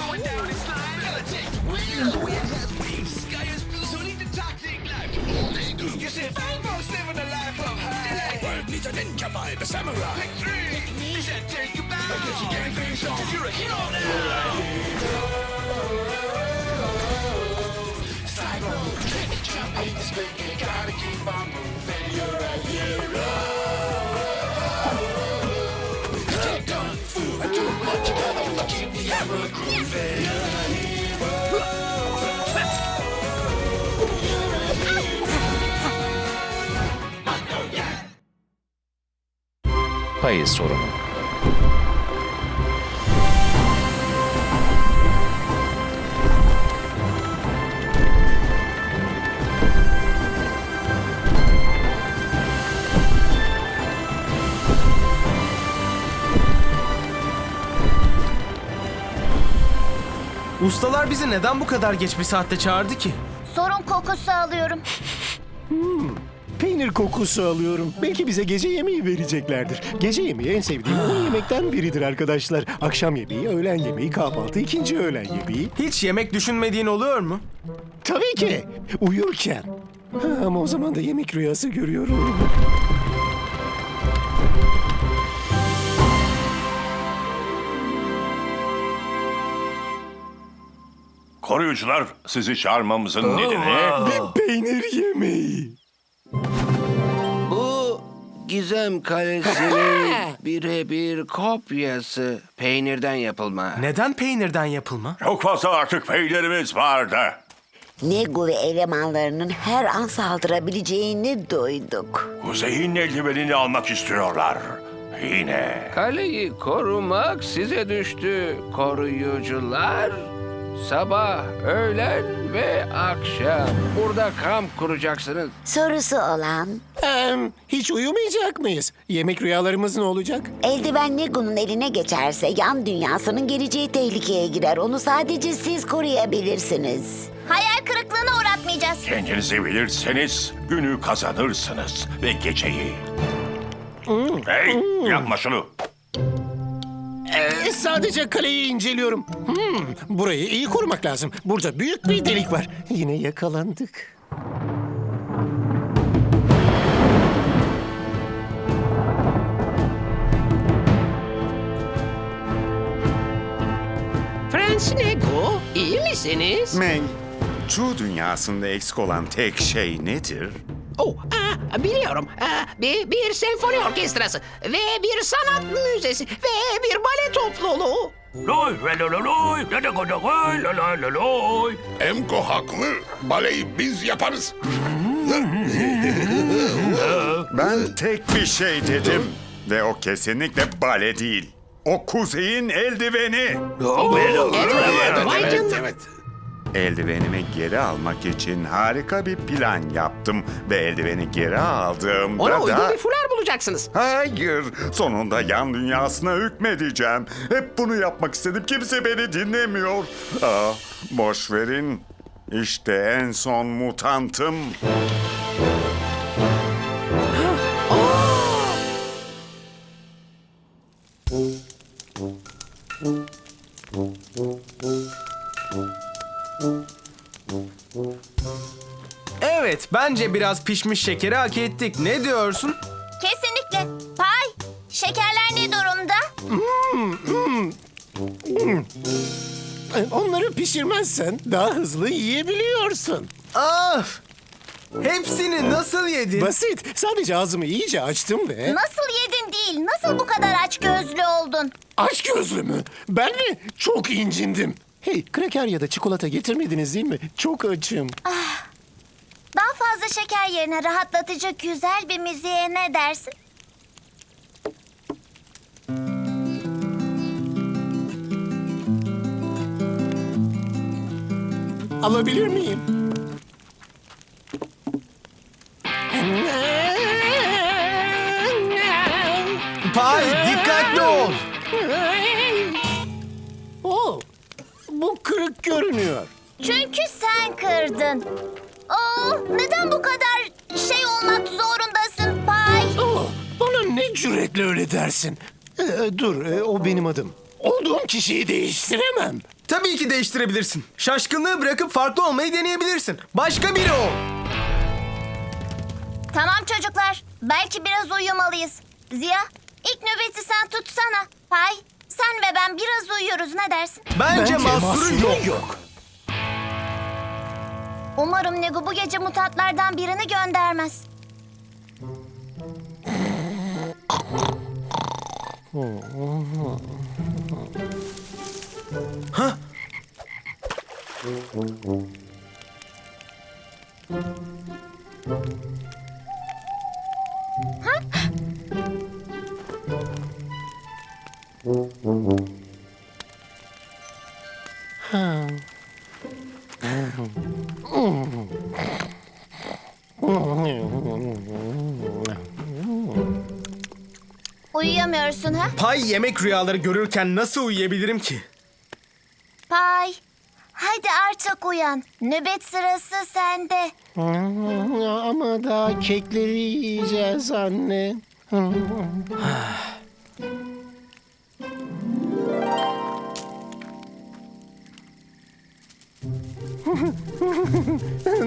going down this line. Politics, wind, wind has wings, sky is blue. So lead the toxic life to all they do. You said Fangos living a life of high. World needs a ninja vibe, a samurai. Pick three. Pick me. He said take you back. I guess you can't face off. Cause you're a hero now. Payı sorunu. Ustalar bizi neden bu kadar geç bir saatte çağırdı ki? Sorun kokusu alıyorum. Peynir kokusu alıyorum. Belki bize gece yemeği vereceklerdir. Gece yemeği en sevdiğim 10 yemekten biridir arkadaşlar. Akşam yemeği, öğlen yemeği, kahvaltı, ikinci öğlen yemeği. Hiç yemek düşünmediğin oluyor mu? Tabii ki uyurken. Ha, ama o zaman da yemek rüyası görüyorum. Koruyucular sizi çağırmamızın nedeni... Peynir yemeği. Bu Gizem Kalesi'nin birebir kopyası. Peynirden yapılma. Neden peynirden yapılma? Çok fazla artık peynirimiz vardı. Nego ve elemanlarının her an saldırabileceğini duyduk. Kuzey'in eldivenini almak istiyorlar. Yine. Kaleyi korumak size düştü koruyucular. Sabah, öğlen ve akşam burada kamp kuracaksınız. Sorusu olan, Em, hiç uyumayacak mıyız? Yemek rüyalarımız ne olacak? eldiven Nego'nun eline geçerse yan dünyasının geleceği tehlikeye girer. Onu sadece siz koruyabilirsiniz. Hayal kırıklığına uğratmayacağız. Kendinizi bilirseniz günü kazanırsınız ve geceyi. Hey yapma şunu. Ee, sadece kaleyi inceliyorum. Hmm, burayı iyi korumak lazım. Burada büyük bir delik var. Yine yakalandık. Prens iyi misiniz? Meng, Chu dünyasında eksik olan tek şey nedir? Oh, aa, biliyorum. Aa, bir, bir senfoni orkestrası ve bir sanat müzesi ve bir bale topluluğu. Loy, la la la loy, la la la loy, la la la loy. Emko haklı. Baleyi biz yaparız. Ben tek bir şey dedim. Ve o kesinlikle bale değil. O kuzeyin eldiveni. Vay evet, canına. Eldivenimi geri almak için harika bir plan yaptım. Ve eldiveni geri aldığımda Ona uygun da... bir fular bulacaksınız. Hayır, sonunda yan dünyasına hükmedeceğim. Hep bunu yapmak istedim, kimse beni dinlemiyor. Aa, boş verin. İşte en son mutantım. Evet, bence biraz pişmiş şekeri hak ettik. Ne diyorsun? Kesinlikle. Pay, şekerler ne durumda? Ee, Onları pişirmezsen daha hızlı yiyebiliyorsun. Of! Hepsini nasıl yedin? Basit. Sadece ağzımı iyice açtım ve... Nasıl yedin değil, nasıl bu kadar aç gözlü oldun? Aç gözlü mü? Ben mi? Çok incindim. Hey, kraker ya da çikolata getirmediniz değil mi? Çok açım. Daha fazla şeker yerine rahatlatıcı güzel bir müziğe ne dersin? Alabilir miyim? Görünüyor. Çünkü sen kırdın. Oo, neden bu kadar şey olmak zorundasın Pay? Oh, bana ne cüretle öyle dersin? Ee, dur, e, o benim adım. Olduğum kişiyi değiştiremem. Tabii ki değiştirebilirsin. Şaşkınlığı bırakıp farklı olmayı deneyebilirsin. Başka biri ol. Tamam çocuklar. Belki biraz uyumalıyız. Ziya, ilk nöbeti sen tutsana. Pay, sen ve ben biraz uyuyoruz ne dersin? Bence, mahsuru yok. yok. Umarım Negu bu gece mutantlardan birini göndermez. Ha? Pay yemek rüyaları görürken nasıl uyuyabilirim ki? Pay, hadi artık uyan. Nöbet sırası sende. Ama daha kekleri yiyeceğiz anne.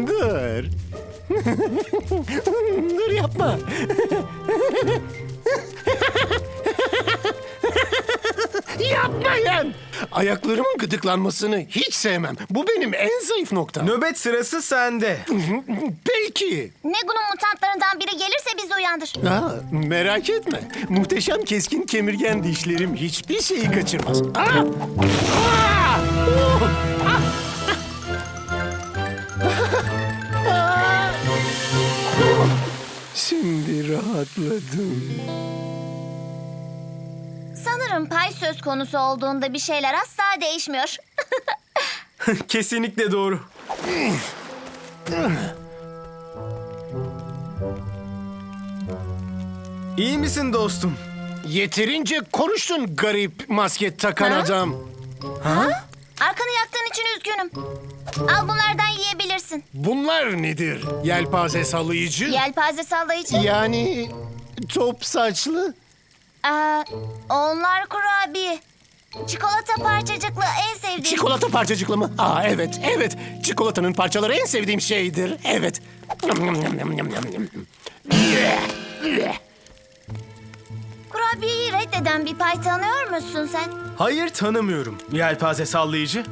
Dur. Dur yapma. Ayaklarımın gıdıklanmasını hiç sevmem. Bu benim en zayıf noktam. Nöbet sırası sende. Peki. Negu'nun mutantlarından biri gelirse bizi uyandır. Ha, merak etme. Muhteşem keskin kemirgen dişlerim hiçbir şeyi kaçırmaz. Aa! Aa! Oh! Ah! Şimdi rahatladım. Sanırım pay söz konusu olduğunda bir şeyler asla değişmiyor. Kesinlikle doğru. İyi misin dostum? Yeterince konuştun garip maske takan Ha? adam. Arkanı yaktığın için üzgünüm. Al bunlardan yiyebilirsin. Bunlar nedir? Yelpaze sallayıcı? Yelpaze sallayıcı. Yani top saçlı? Aa, onlar kurabiye. Çikolata parçacıklı en sevdiğim. Çikolata parçacıklı mı? Aa evet, evet. Çikolatanın parçaları en sevdiğim şeydir. Evet. Kurabiyeyi reddeden bir pay tanıyor musun sen? Hayır tanımıyorum. Yelpaze sallayıcı.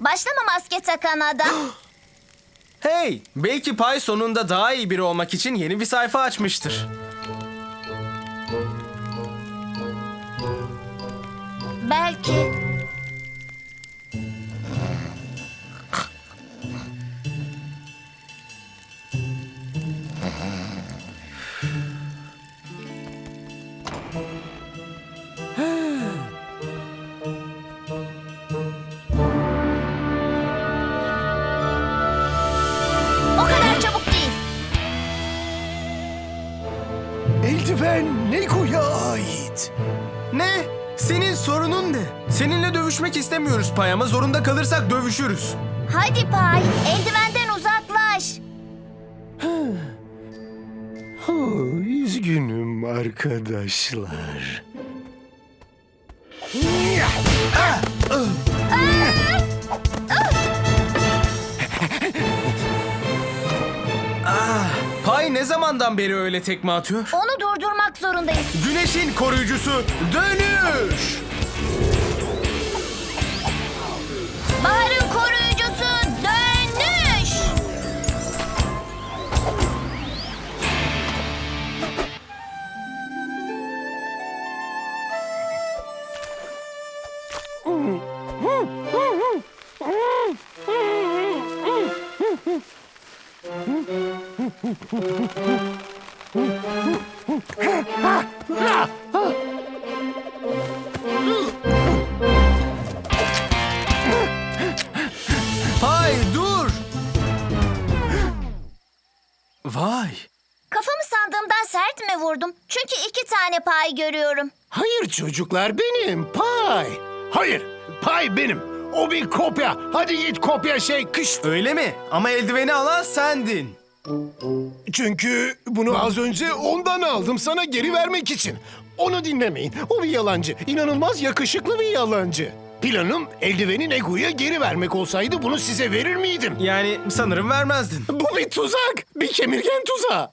Başlama maske takan adam. Hey, belki Pay sonunda daha iyi biri olmak için yeni bir sayfa açmıştır. Belki. O kadar çabuk değil. Eldiven Neko'ya ait. Ne? Senin sorunun ne? Seninle dövüşmek istemiyoruz Pay ama zorunda kalırsak dövüşürüz. Hadi pay, eldivenden uzaklaş. Oh, üzgünüm arkadaşlar. Pay ne zamandan beri öyle tekme atıyor? Onu durdurmak zorundayız. Güneşin koruyucusu dönüş! Pay dur! Vay! Kafamı sandığımdan sert mi vurdum? Çünkü iki tane pay görüyorum. Hayır çocuklar benim pay. Hayır pay benim. O bir kopya. Hadi git kopya şey kış. Öyle mi? Ama eldiveni alan sendin. Çünkü bunu az önce ondan aldım sana geri vermek için. Onu dinlemeyin. O bir yalancı. İnanılmaz yakışıklı bir yalancı. Planım eldiveni Negu'ya geri vermek olsaydı bunu size verir miydim? Yani sanırım vermezdin. Bu bir tuzak. Bir kemirgen tuzağı.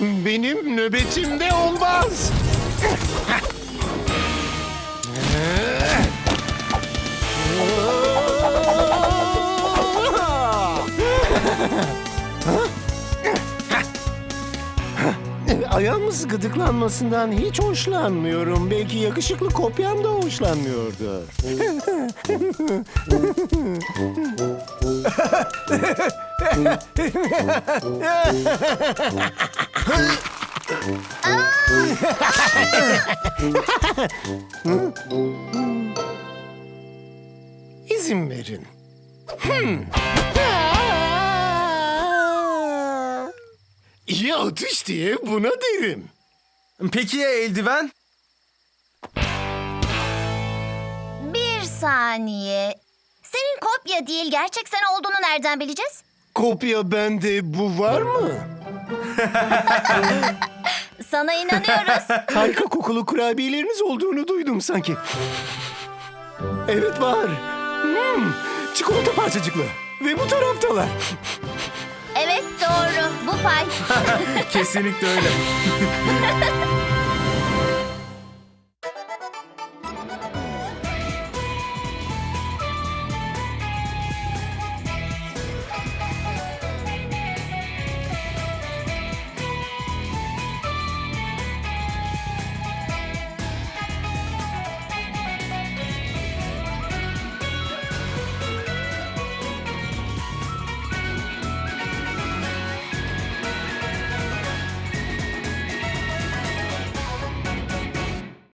Benim nöbetimde olmaz. Ayağımız gıdıklanmasından hiç hoşlanmıyorum. Belki yakışıklı kopyam da hoşlanmıyordur. İzin verin. Hmm. İyi atış diye buna derim. Peki ya eldiven? Bir saniye. Senin kopya değil gerçek sen olduğunu nereden bileceğiz? Kopya bende bu var mı? Sana inanıyoruz. Harika kokulu kurabiyeleriniz olduğunu duydum sanki. Evet var. Hmm, çikolata parçacıklı. Ve bu taraftalar. Doğru. Bu pay. Kesinlikle öyle.